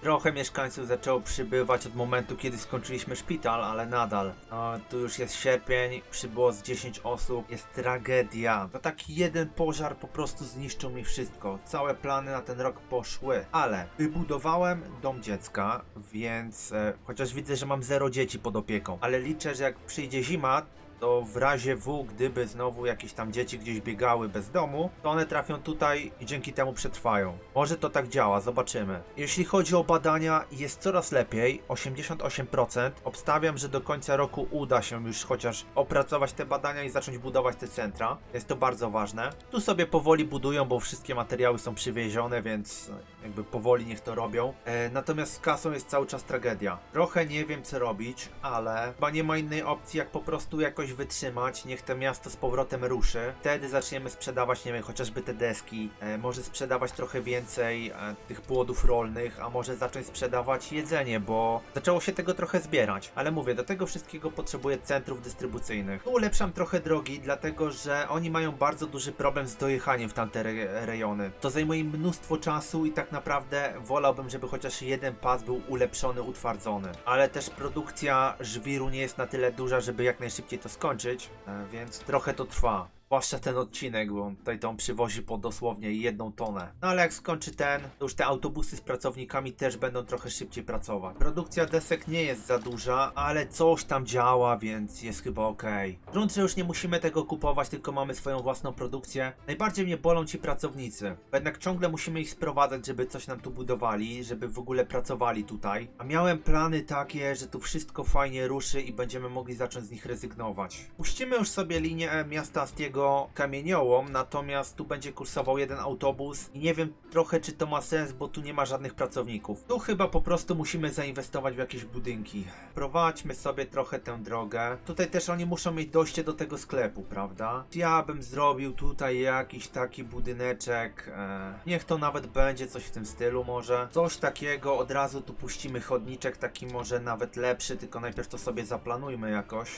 Trochę mieszkańców zaczęło przybywać od momentu, kiedy skończyliśmy szpital, ale nadal. Tu już jest sierpień, przybyło z 10 osób, jest tragedia. To taki jeden pożar po prostu zniszczył mi wszystko. Całe plany na ten rok poszły. Ale wybudowałem dom dziecka, więc e, chociaż widzę, że mam zero dzieci pod opieką, ale liczę, że jak przyjdzie zima, to w razie W, gdyby znowu jakieś tam dzieci gdzieś biegały bez domu, to one trafią tutaj i dzięki temu przetrwają. Może to tak działa, zobaczymy. Jeśli chodzi o badania, jest coraz lepiej, 88%. Obstawiam, że do końca roku uda się już chociaż opracować te badania i zacząć budować te centra. Jest to bardzo ważne. Tu sobie powoli budują, bo wszystkie materiały są przywiezione, więc jakby powoli niech to robią. E, natomiast z kasą jest cały czas tragedia. Trochę nie wiem co robić, ale chyba nie ma innej opcji jak po prostu jakoś wytrzymać, niech to miasto z powrotem ruszy. Wtedy zaczniemy sprzedawać, nie wiem, chociażby te deski, e, może sprzedawać trochę więcej e, tych płodów rolnych, a może zacząć sprzedawać jedzenie, bo zaczęło się tego trochę zbierać. Ale mówię, do tego wszystkiego potrzebuję centrów dystrybucyjnych. Tu ulepszam trochę drogi, dlatego że oni mają bardzo duży problem z dojechaniem w tamte re rejony. To zajmuje mnóstwo czasu i tak naprawdę wolałbym, żeby chociaż jeden pas był ulepszony, utwardzony. Ale też produkcja żwiru nie jest na tyle duża, żeby jak najszybciej to skończyć, e, więc trochę to trwa. Zwłaszcza ten odcinek, bo tutaj on przywozi po dosłownie jedną tonę. No ale jak skończy ten, to już te autobusy z pracownikami też będą trochę szybciej pracować. Produkcja desek nie jest za duża, ale coś tam działa, więc jest chyba ok. Grunt, że już nie musimy tego kupować, tylko mamy swoją własną produkcję. Najbardziej mnie bolą ci pracownicy. Jednak ciągle musimy ich sprowadzać, żeby coś nam tu budowali, żeby w ogóle pracowali tutaj. A miałem plany takie, że tu wszystko fajnie ruszy i będziemy mogli zacząć z nich rezygnować. Puścimy już sobie linię miasta Astiego kamieniołom, natomiast tu będzie kursował jeden autobus i nie wiem trochę czy to ma sens, bo tu nie ma żadnych pracowników. Tu chyba po prostu musimy zainwestować w jakieś budynki. Prowadźmy sobie trochę tę drogę. Tutaj też oni muszą mieć dojście do tego sklepu, prawda? Ja bym zrobił tutaj jakiś taki budyneczek. E, niech to nawet będzie coś w tym stylu może. Coś takiego, od razu tu puścimy chodniczek, taki może nawet lepszy, tylko najpierw to sobie zaplanujmy jakoś.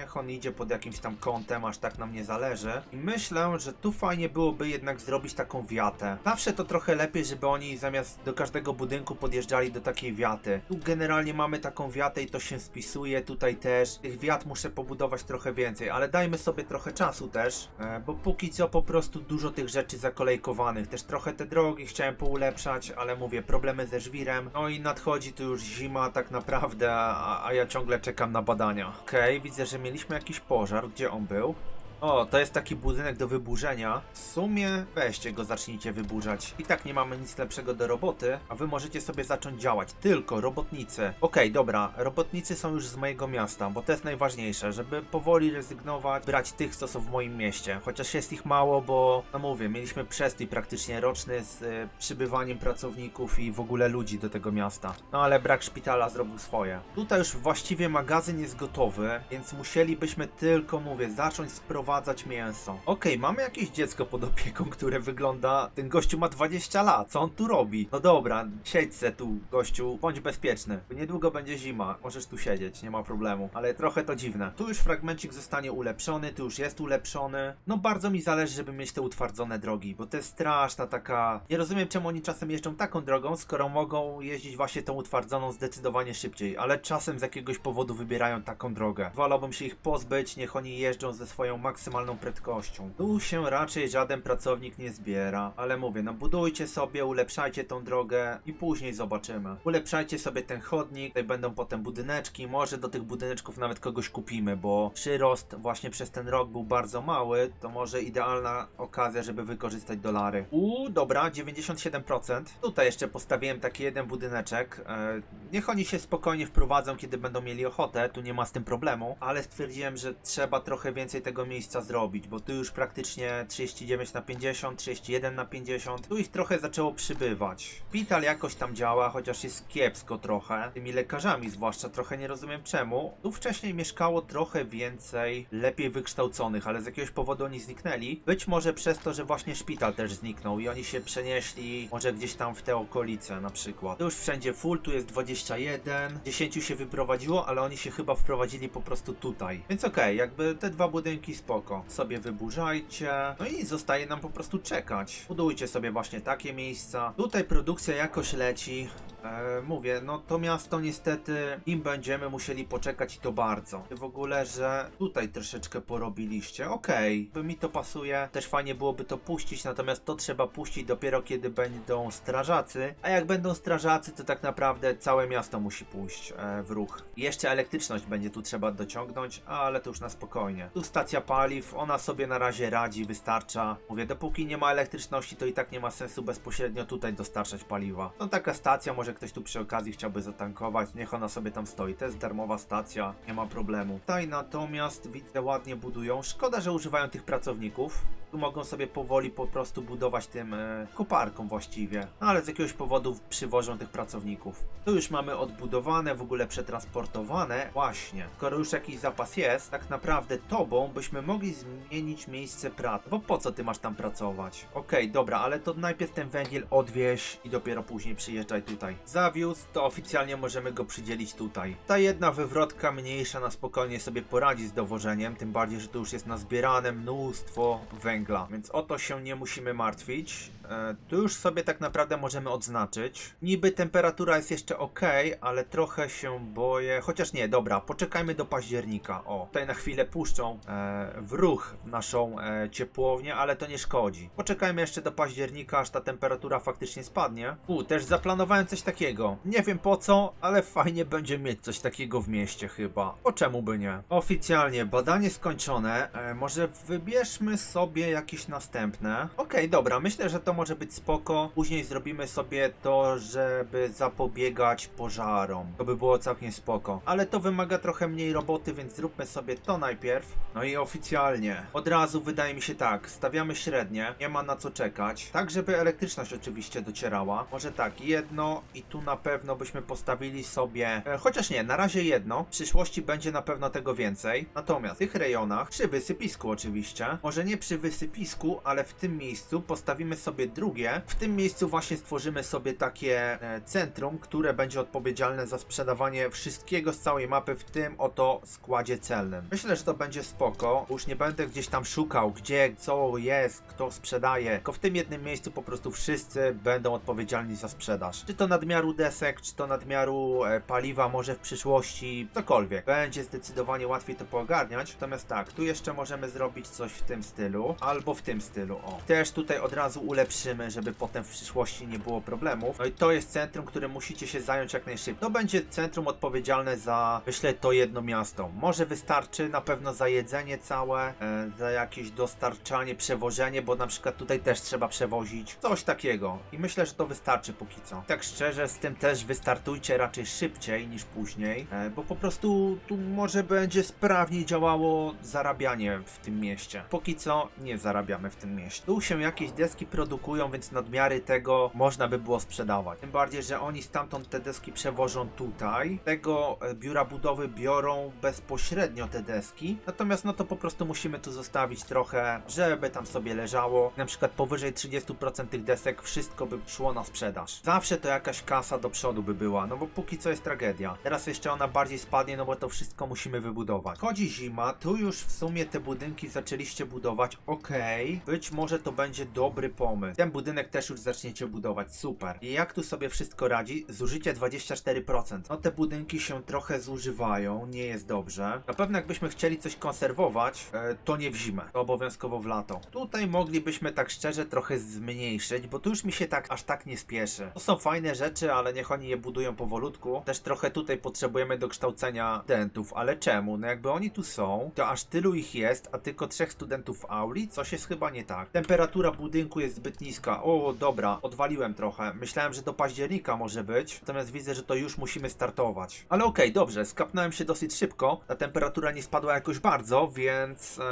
Niech on idzie pod jakimś tam kątem, aż tak nam nie zależy. I myślę, że tu fajnie byłoby jednak zrobić taką wiatę. Zawsze to trochę lepiej, żeby oni zamiast do każdego budynku podjeżdżali do takiej wiaty. Tu generalnie mamy taką wiatę i to się spisuje, tutaj też. Tych wiat muszę pobudować trochę więcej, ale dajmy sobie trochę czasu też, e, bo póki co po prostu dużo tych rzeczy zakolejkowanych. Też trochę te drogi chciałem poulepszać, ale mówię, problemy ze żwirem. No i nadchodzi tu już zima tak naprawdę, a, a ja ciągle czekam na badania. Okej, widzę, że mieliśmy jakiś pożar. Gdzie on był? O, to jest taki budynek do wyburzenia. W sumie weźcie go, zacznijcie wyburzać. I tak nie mamy nic lepszego do roboty, a wy możecie sobie zacząć działać. Tylko robotnicy. Okej, dobra, robotnicy są już z mojego miasta, bo to jest najważniejsze, żeby powoli rezygnować, brać tych, co są w moim mieście. Chociaż jest ich mało, bo, no mówię, mieliśmy przestój praktycznie roczny z y, przybywaniem pracowników i w ogóle ludzi do tego miasta. No ale brak szpitala zrobił swoje. Tutaj już właściwie magazyn jest gotowy, więc musielibyśmy tylko, mówię, zacząć sprowadzać mięso. Okej, mamy jakieś dziecko pod opieką, które wygląda... Ten gościu ma 20 lat, co on tu robi? No dobra, siedź se tu, gościu, bądź bezpieczny. Niedługo będzie zima, możesz tu siedzieć, nie ma problemu. Ale trochę to dziwne. Tu już fragmencik zostanie ulepszony, tu już jest ulepszony. No bardzo mi zależy, żeby mieć te utwardzone drogi, bo to jest straszna taka... Nie rozumiem, czemu oni czasem jeżdżą taką drogą, skoro mogą jeździć właśnie tą utwardzoną zdecydowanie szybciej, ale czasem z jakiegoś powodu wybierają taką drogę. Wolałbym się ich pozbyć, niech oni jeżdżą ze swoją maksymalną prędkością. Tu się raczej żaden pracownik nie zbiera, ale mówię, no budujcie sobie, ulepszajcie tą drogę i później zobaczymy. Ulepszajcie sobie ten chodnik, tutaj będą potem budyneczki, może do tych budyneczków nawet kogoś kupimy, bo przyrost właśnie przez ten rok był bardzo mały, to może idealna okazja, żeby wykorzystać dolary. Uuu, dobra, 97%. Tutaj jeszcze postawiłem taki jeden budyneczek. E, niech oni się spokojnie wprowadzą, kiedy będą mieli ochotę, tu nie ma z tym problemu, ale stwierdziłem, że trzeba trochę więcej tego miejsca zrobić, bo tu już praktycznie 39 na 50, 31 na 50, tu ich trochę zaczęło przybywać. Szpital jakoś tam działa, chociaż jest kiepsko trochę, tymi lekarzami zwłaszcza, trochę nie rozumiem czemu. Tu wcześniej mieszkało trochę więcej lepiej wykształconych, ale z jakiegoś powodu oni zniknęli. Być może przez to, że właśnie szpital też zniknął i oni się przenieśli może gdzieś tam w te okolice na przykład. Tu już wszędzie full, tu jest 21, 10 się wyprowadziło, ale oni się chyba wprowadzili po prostu tutaj. Więc okej, jakby te dwa budynki spoko. Sobie wyburzajcie. No i zostaje nam po prostu czekać. Budujcie sobie właśnie takie miejsca. Tutaj produkcja jakoś leci. e, mówię, no to miasto niestety im będziemy musieli poczekać i to bardzo. W ogóle, że tutaj troszeczkę porobiliście. Okej, by mi to pasuje. Też fajnie byłoby to puścić, natomiast to trzeba puścić dopiero kiedy będą strażacy. A jak będą strażacy, to tak naprawdę całe miasto musi pójść e, w ruch. Jeszcze elektryczność będzie tu trzeba dociągnąć, ale to już na spokojnie. Tu stacja paliw, ona sobie na razie radzi, wystarcza. Mówię, dopóki nie ma elektryczności, to i tak nie ma sensu bezpośrednio tutaj dostarczać paliwa. No taka stacja, może ktoś tu przy okazji chciałby zatankować, niech ona sobie tam stoi. To jest darmowa stacja, nie ma problemu. Tutaj natomiast widzę ładnie budują. Szkoda, że używają tych pracowników. Mogą sobie powoli po prostu budować tym e, koparką właściwie. No, ale z jakiegoś powodu przywożą tych pracowników. Tu już mamy odbudowane, w ogóle przetransportowane. Właśnie. Skoro już jakiś zapas jest, tak naprawdę tobą byśmy mogli zmienić miejsce pracy. Bo po co ty masz tam pracować? Okej, dobra, ale to najpierw ten węgiel odwieź i dopiero później przyjeżdżaj tutaj. Zawiózł, to oficjalnie możemy go przydzielić tutaj. Ta jedna wywrotka mniejsza na spokojnie sobie poradzi z dowożeniem, tym bardziej, że tu już jest nazbierane mnóstwo węgla, więc o to się nie musimy martwić. E, tu już sobie tak naprawdę możemy odznaczyć. Niby temperatura jest jeszcze ok, ale trochę się boję. Chociaż nie, dobra, poczekajmy do października. O, tutaj na chwilę puszczą e, w ruch naszą e, ciepłownię, ale to nie szkodzi. Poczekajmy jeszcze do października, aż ta temperatura faktycznie spadnie. U, też zaplanowałem coś takiego. Nie wiem po co, ale fajnie będzie mieć coś takiego w mieście chyba. O czemu by nie? Oficjalnie, badanie skończone. Może wybierzmy sobie jakieś następne. Okej, dobra, myślę, że to może być spoko. Później zrobimy sobie to, żeby zapobiegać pożarom. To by było całkiem spoko. Ale to wymaga trochę mniej roboty, więc zróbmy sobie to najpierw. No i oficjalnie. Od razu wydaje mi się tak, stawiamy średnie, nie ma na co czekać. Tak, żeby elektryczność oczywiście docierała. Może tak, jedno i tu na pewno byśmy postawili sobie... E, chociaż nie, na razie jedno. W przyszłości będzie na pewno tego więcej. Natomiast w tych rejonach, przy wysypisku oczywiście, może nie przy wysypisku, ale w tym miejscu postawimy sobie drugie. W tym miejscu właśnie stworzymy sobie takie e, centrum, które będzie odpowiedzialne za sprzedawanie wszystkiego z całej mapy w tym oto składzie celnym. Myślę, że to będzie spoko. Już nie będę gdzieś tam szukał, gdzie, co jest, kto sprzedaje. Tylko w tym jednym miejscu po prostu wszyscy będą odpowiedzialni za sprzedaż. Czy to nadmiaru desek, czy to nadmiaru e, paliwa, może w przyszłości, cokolwiek. Będzie zdecydowanie łatwiej to poogarniać. Natomiast tak, tu jeszcze możemy zrobić coś w tym stylu, albo w tym stylu, o. Też tutaj od razu ulepszymy, żeby potem w przyszłości nie było problemów. No i to jest centrum, którym musicie się zająć jak najszybciej. To będzie centrum odpowiedzialne za, myślę, to jedno miasto. Może wystarczy na pewno za jedzenie całe, e, za jakieś dostarczanie, przewożenie, bo na przykład tutaj też trzeba przewozić. Coś takiego. I myślę, że to wystarczy póki co. Tak szczerze, z tym też wystartujcie raczej szybciej niż później, e, bo po prostu tu może będzie sprawniej działało zarabianie w tym mieście. Póki co nie zarabiamy w tym mieście. Tu się jakieś deski produkują, więc nadmiary tego można by było sprzedawać. Tym bardziej, że oni stamtąd te deski przewożą tutaj. Tego e, biura budowy biorą bezpośrednio te deski. Natomiast no to po prostu musimy tu zostawić trochę, żeby tam sobie leżało. Na przykład powyżej 30% tych desek wszystko by szło na sprzedaż. Zawsze to jakaś kasa do przodu by była, no bo póki co jest tragedia. Teraz jeszcze ona bardziej spadnie, no bo to wszystko musimy wybudować. Chodzi zima, tu już w sumie te budynki zaczęliście budować, okej. Być może to będzie dobry pomysł. Ten budynek też już zaczniecie budować, super. I jak tu sobie wszystko radzi? Zużycie 24%. No te budynki się trochę zużywają, nie jest dobrze. Na pewno jakbyśmy chcieli coś konserwować, e, to nie w zimę, to obowiązkowo w lato. Tutaj moglibyśmy tak szczerze trochę zmniejszyć, bo tu już mi się tak aż tak nie spieszy. To są fajne rzeczy, ale niech oni je budują powolutku. Też trochę tutaj potrzebujemy do kształcenia studentów, ale czemu? No jakby oni tu są, to aż tylu ich jest, a tylko trzech studentów w auli? Coś jest chyba nie tak. Temperatura budynku jest zbyt niska. O, dobra, odwaliłem trochę. Myślałem, że do października może być, natomiast widzę, że to już musimy startować. Ale okej, dobrze, skapnąłem się dosyć szybko. Ta temperatura nie spadła jakoś bardzo, więc e,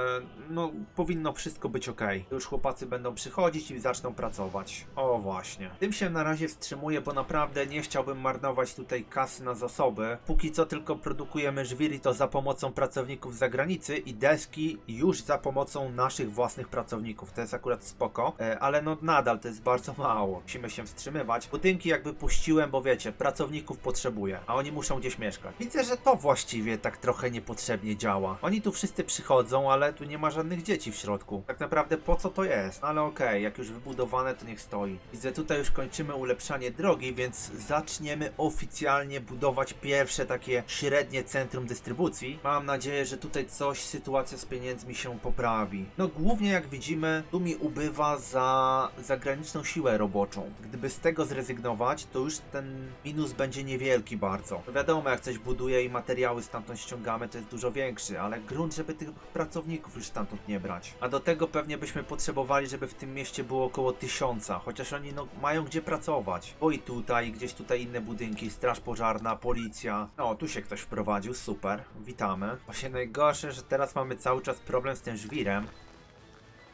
no powinno wszystko być ok. Już chłopacy będą przychodzić i zaczną pracować. O właśnie. Tym się na razie wstrzymuję, bo naprawdę nie chciałbym marnować tutaj kasy na zasoby. Póki co tylko produkujemy żwir i to za pomocą pracowników z zagranicy i deski już za pomocą naszych własnych pracowników. To jest akurat spoko, e, ale no nadal to jest bardzo mało. Musimy się wstrzymywać. Budynki jakby puściłem, bo wiecie, pracowników potrzebuję, a oni muszą gdzieś mieszkać. Widzę, że to właściwie tak trochę niepotrzebnie działa. Oni tu wszyscy przychodzą, ale tu nie ma żadnych dzieci w środku. Tak naprawdę po co to jest? Ale okej, jak już wybudowane, to niech stoi. Widzę, tutaj już kończymy ulepszanie drogi, więc zaczniemy oficjalnie budować pierwsze takie średnie centrum dystrybucji. Mam nadzieję, że tutaj coś, sytuacja z pieniędzmi się poprawi. No głównie jak widzimy, tu mi ubywa za zagraniczną siłę roboczą. Gdyby z tego zrezygnować, to już ten minus będzie niewielki bardzo. Wiadomo, jak coś buduje i materiały stamtąd ściągamy, to jest dużo większy, ale grunt, żeby tych pracowników już stamtąd nie brać. A do tego pewnie byśmy potrzebowali, żeby w tym mieście było około tysiąca, chociaż oni no, mają gdzie pracować. Bo i tutaj, gdzieś tutaj inne budynki, straż pożarna, policja. No, tu się ktoś wprowadził, super, witamy. Właśnie najgorsze, że teraz mamy cały czas problem z tym żwirem.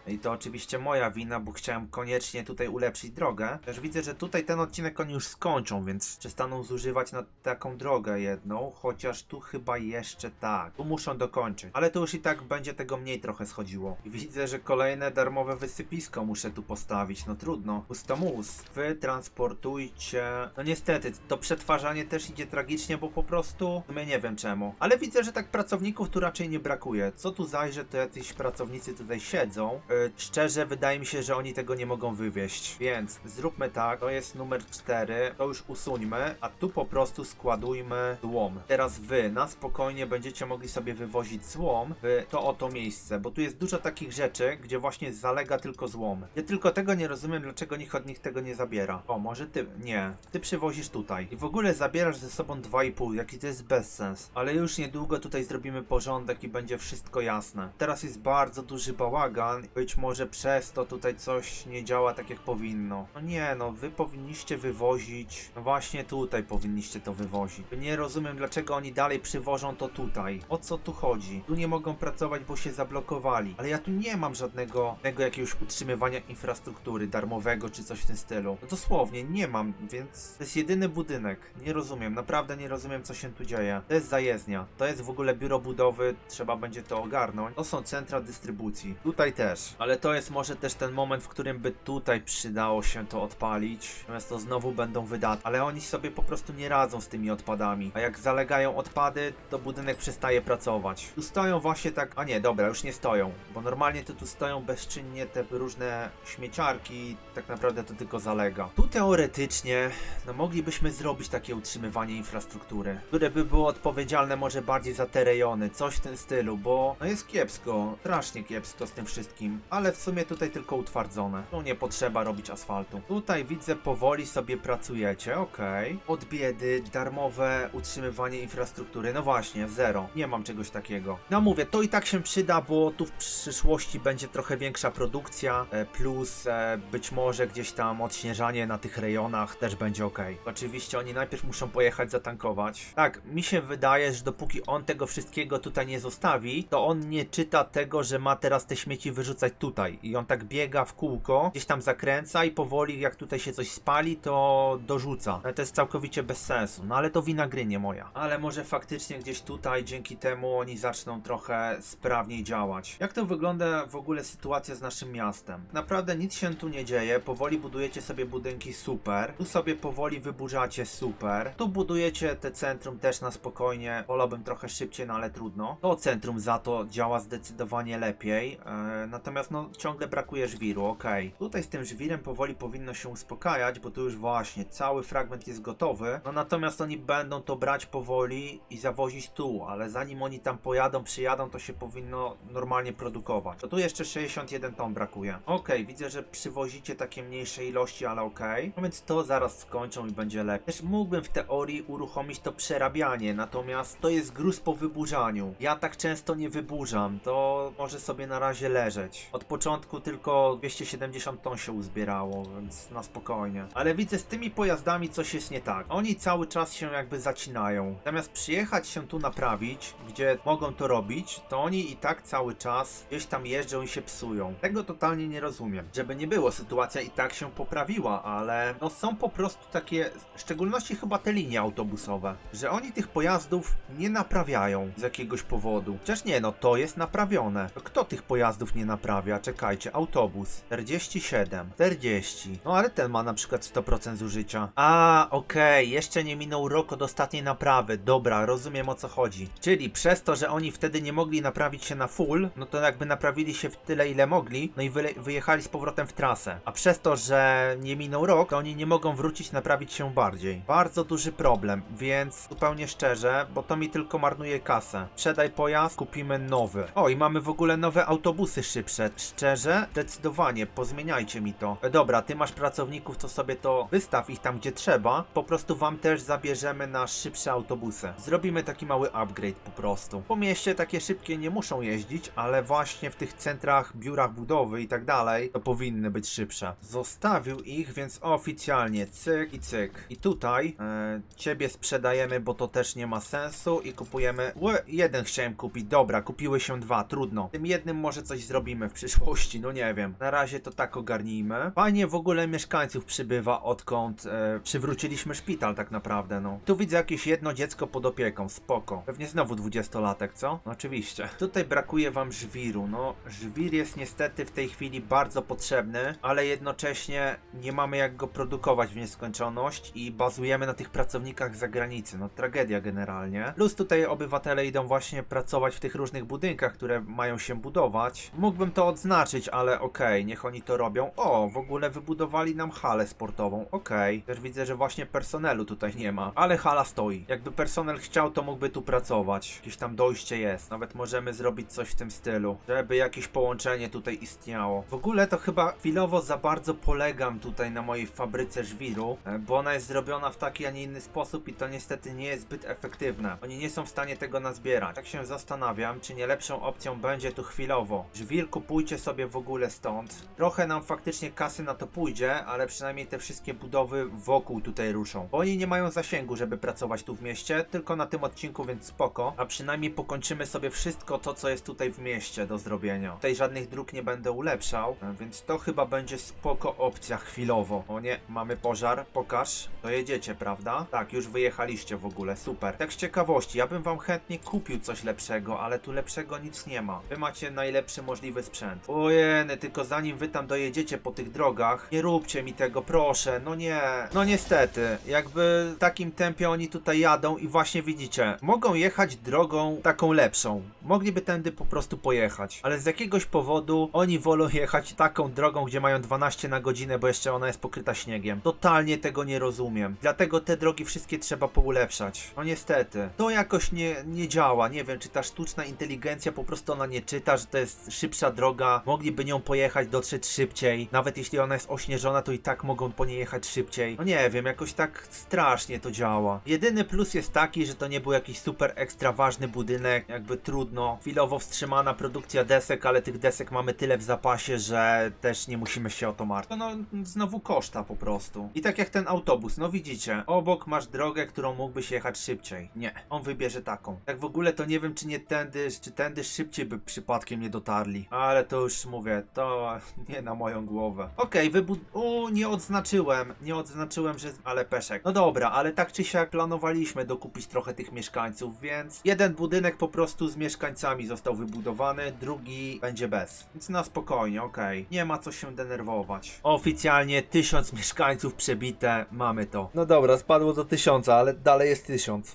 I to oczywiście moja wina, bo chciałem koniecznie tutaj ulepszyć drogę. Też widzę, że tutaj ten odcinek oni już skończą, więc przestaną zużywać na taką drogę jedną, chociaż tu chyba jeszcze tak. Tu muszą dokończyć, ale to już i tak będzie tego mniej trochę schodziło. I widzę, że kolejne darmowe wysypisko muszę tu postawić, no trudno. Pustomus, wy transportujcie... No niestety, to przetwarzanie też idzie tragicznie, bo po prostu... My nie wiem czemu. Ale widzę, że tak pracowników tu raczej nie brakuje. Co tu zajrzę, to jacyś pracownicy tutaj siedzą. Yy, szczerze, wydaje mi się, że oni tego nie mogą wywieźć. Więc zróbmy tak, to jest numer 4, to już usuńmy, a tu po prostu składujmy złom. Teraz wy na spokojnie będziecie mogli sobie wywozić złom w to oto miejsce, bo tu jest dużo takich rzeczy, gdzie właśnie zalega tylko złom. Ja tylko tego nie rozumiem, dlaczego nikt od nich tego nie zabiera. O, może ty... Nie. Ty przywozisz tutaj. I w ogóle zabierasz ze sobą 2,5, jaki to jest bezsens. Ale już niedługo tutaj zrobimy porządek i będzie wszystko jasne. Teraz jest bardzo duży bałagan. Być może przez to tutaj coś nie działa tak jak powinno. No nie, no wy powinniście wywozić. No właśnie tutaj powinniście to wywozić. Nie rozumiem dlaczego oni dalej przywożą to tutaj. O co tu chodzi? Tu nie mogą pracować, bo się zablokowali. Ale ja tu nie mam żadnego tego jakiegoś utrzymywania infrastruktury darmowego czy coś w tym stylu. No dosłownie nie mam, więc to jest jedyny budynek. Nie rozumiem, naprawdę nie rozumiem co się tu dzieje. To jest zajezdnia. To jest w ogóle biuro budowy, trzeba będzie to ogarnąć. To są centra dystrybucji. Tutaj też. Ale to jest może też ten moment, w którym by tutaj przydało się to odpalić. Natomiast to znowu będą wydatki. Ale oni sobie po prostu nie radzą z tymi odpadami. A jak zalegają odpady, to budynek przestaje pracować. Tu stoją właśnie tak. A nie, dobra, już nie stoją. Bo normalnie to tu stoją bezczynnie te różne śmieciarki. Tak naprawdę to tylko zalega. Tu teoretycznie, no moglibyśmy zrobić takie utrzymywanie infrastruktury, które by było odpowiedzialne może bardziej za te rejony, coś w tym stylu, bo no jest kiepsko, strasznie kiepsko z tym wszystkim, ale w sumie tutaj tylko utwardzone. Tu nie potrzeba robić asfaltu. Tutaj widzę powoli sobie pracujecie, okej. Od biedy, darmowe utrzymywanie infrastruktury, no właśnie, zero. Nie mam czegoś takiego. No mówię, to i tak się przyda, bo tu w przyszłości będzie trochę większa produkcja, e, plus e, być może gdzieś tam odśnieżanie na tych rejonach też będzie ok. Oczywiście oni najpierw muszą pojechać zatankować. Tak, mi się wydaje, że dopóki on tego wszystkiego tutaj nie zostawi, to on nie czyta tego, że ma teraz te śmieci wyrzucać tutaj. I on tak biega w kółko, gdzieś tam zakręca i powoli jak tutaj się coś spali, to dorzuca. Ale to jest całkowicie bez sensu. No ale to wina gry, nie moja. Ale może faktycznie gdzieś tutaj dzięki temu oni zaczną trochę sprawniej działać. Jak to wygląda w ogóle sytuacja z naszym miastem? Naprawdę nic się tu nie dzieje, powoli budujecie sobie budynki super, tu sobie powoli wyburzacie super, tu budujecie te centrum też na spokojnie, wolałbym trochę szybciej, no ale trudno. To centrum za to działa zdecydowanie lepiej, e, natomiast no ciągle brakuje żwiru, okej. Tutaj z tym żwirem powoli powinno się uspokajać, bo tu już właśnie cały fragment jest gotowy, no natomiast oni będą to brać powoli i zawozić tu, ale zanim oni tam pojadą, przyjadą, to się powinno normalnie produkować. To tu jeszcze 61 ton brakuje. Okej, widzę, że przywozicie takie mniejsze ilości, ale okej. No więc to zaraz skończą i będzie lepiej. Też mógłbym w teorii uruchomić to przerabianie, natomiast to jest gruz po wyburzaniu. Ja tak często nie wyburzam, to może sobie na razie leżeć. Od początku tylko 270 ton się uzbierało, więc na spokojnie. Ale widzę z tymi pojazdami coś jest nie tak. Oni cały czas się jakby zacinają. Zamiast przyjechać się tu naprawić, gdzie mogą to robić, to oni i tak cały czas gdzieś tam jeżdżą i się psują. Tego totalnie nie rozumiem. Żeby nie było, sytuacja i tak się poprawiła, ale no są po prostu takie, w szczególności chyba te linie autobusowe, że oni tych pojazdów nie naprawiają z jakiegoś powodu. Chociaż nie, no to jest naprawione. To Kto tych pojazdów nie naprawia? Czekajcie, autobus. 47, 40. No ale ten ma na przykład 100% zużycia. A, okej, jeszcze nie minął rok od ostatniej naprawy. Dobra, rozumiem o co chodzi. Czyli przez to, że oni wtedy nie mogli naprawić się na full, no to jakby naprawili się w tyle ile mogli, no i wyjechali z powrotem w trasę. A przez to, że nie minął rok, to oni nie mogą wrócić naprawić się bardziej. Bardzo duży problem, więc zupełnie szczerze, bo to mi tylko marnuje kasę. Sprzedaj pojazd, kupimy nowy. O, i mamy w ogóle nowe autobusy szybsze. Szczerze, zdecydowanie, pozmieniajcie mi to. E, dobra, ty masz pracowników, to sobie to wystaw ich tam, gdzie trzeba. Po prostu wam też zabierzemy na szybsze autobusy. Zrobimy taki mały upgrade po prostu. Po mieście takie szybkie nie muszą jeździć, ale właśnie w tych centrach, biurach budowy i tak dalej, to powinny być szybsze. Zostawił ich, więc oficjalnie cyk i cyk. I tutaj e, ciebie sprzedajemy, bo to też nie ma sensu i kupujemy... Łe, jeden chciałem kupić, dobra, kupiły się dwa, trudno. Tym jednym może coś zrobimy w przyszłości, no nie wiem. Na razie to tak ogarnijmy. Fajnie w ogóle mieszkańców przybywa, odkąd e, przywróciliśmy szpital tak naprawdę, no. Tu widzę jakieś jedno dziecko pod opieką, spoko. Pewnie znowu dwudziestolatek, co? No, oczywiście. Tutaj brakuje wam żwiru, no. Żwir jest niestety w tej chwili bardzo potrzebny, ale jednocześnie nie mamy jak go produkować w nieskończoność i bazujemy na tych pracownikach z zagranicy, no tragedia generalnie. Plus tutaj obywatele idą właśnie pracować w tych różnych budynkach, które mają się budować. Mógłbym to odznaczyć, ale okej, niech oni to robią. O, w ogóle wybudowali nam halę sportową, okej. Też widzę, że właśnie personelu tutaj nie ma, ale hala stoi. Jakby personel chciał, to mógłby tu pracować. Jakieś tam dojście jest, nawet możemy zrobić coś w tym stylu, żeby jakieś połączenie tutaj istniało. W ogóle to chyba chwilowo za bardzo polegam tutaj na mojej fabryce żwiru, e, bo ona jest zrobiona w taki, a nie inny sposób i to niestety nie jest zbyt efektywne. Oni nie są w stanie tego nazbierać. Tak się zastanawiam, czy nie lepszą opcją będzie tu chwilowo. Żwir kupujcie sobie w ogóle stąd. Trochę nam faktycznie kasy na to pójdzie, ale przynajmniej te wszystkie budowy wokół tutaj ruszą. Bo oni nie mają zasięgu, żeby pracować tu w mieście, tylko na tym odcinku, więc spoko. A przynajmniej pokończymy sobie wszystko to, co jest tutaj w mieście do zrobienia. Tutaj żadnych dróg nie będę ulepszał, e, więc to chyba będzie spoko opcja chwilowo. O nie, mamy pożar, pokaż. Dojedziecie, prawda? Tak, już wyjechaliście w ogóle, super. Tak z ciekawości, ja bym wam chętnie kupił coś lepszego, ale tu lepszego nic nie ma. Wy macie najlepszy możliwy sprzęt. Ojeny, tylko zanim wy tam dojedziecie po tych drogach, nie róbcie mi tego, proszę, no nie. No niestety, jakby w takim tempie oni tutaj jadą i właśnie widzicie, mogą jechać drogą taką lepszą. Mogliby tędy po prostu pojechać, ale z jakiegoś powodu oni wolą jechać taką drogą, gdzie mają 12 na godzinę, bo jeszcze ona jest pokryta śniegiem. Totalnie tego nie rozumiem. Dlatego te drogi wszystkie trzeba poulepszać. No niestety. To jakoś nie, nie działa. Nie wiem, czy ta sztuczna inteligencja po prostu ona nie czyta, że to jest szybsza droga. Mogliby nią pojechać, dotrzeć szybciej. Nawet jeśli ona jest ośnieżona, to i tak mogą po niej jechać szybciej. No nie wiem, jakoś tak strasznie to działa. Jedyny plus jest taki, że to nie był jakiś super ekstra ważny budynek. Jakby trudno. Chwilowo wstrzymana produkcja desek, ale tych desek mamy tyle w zapasie, że też nie musimy się o to martwić. No, no znowu koszta po prostu. I tak jak ten autobus, no widzicie, obok masz drogę, którą mógłbyś jechać szybciej. Nie, on wybierze taką. Tak w ogóle to nie wiem, czy nie tędy, czy tędy szybciej by przypadkiem nie dotarli. Ale to już mówię, to nie na moją głowę. Okej, wybud... U, nie odznaczyłem, nie odznaczyłem, że... Ale peszek. No dobra, ale tak czy siak planowaliśmy dokupić trochę tych mieszkańców, więc jeden budynek po prostu z mieszkańcami został wybudowany, drugi będzie bez. Więc na spokojnie, okej. Nie ma co się denerwować. Oficjalnie tysiąc mieszkańców przebite, mamy to. No dobra, spadło do tysiąca, ale dalej jest tysiąc.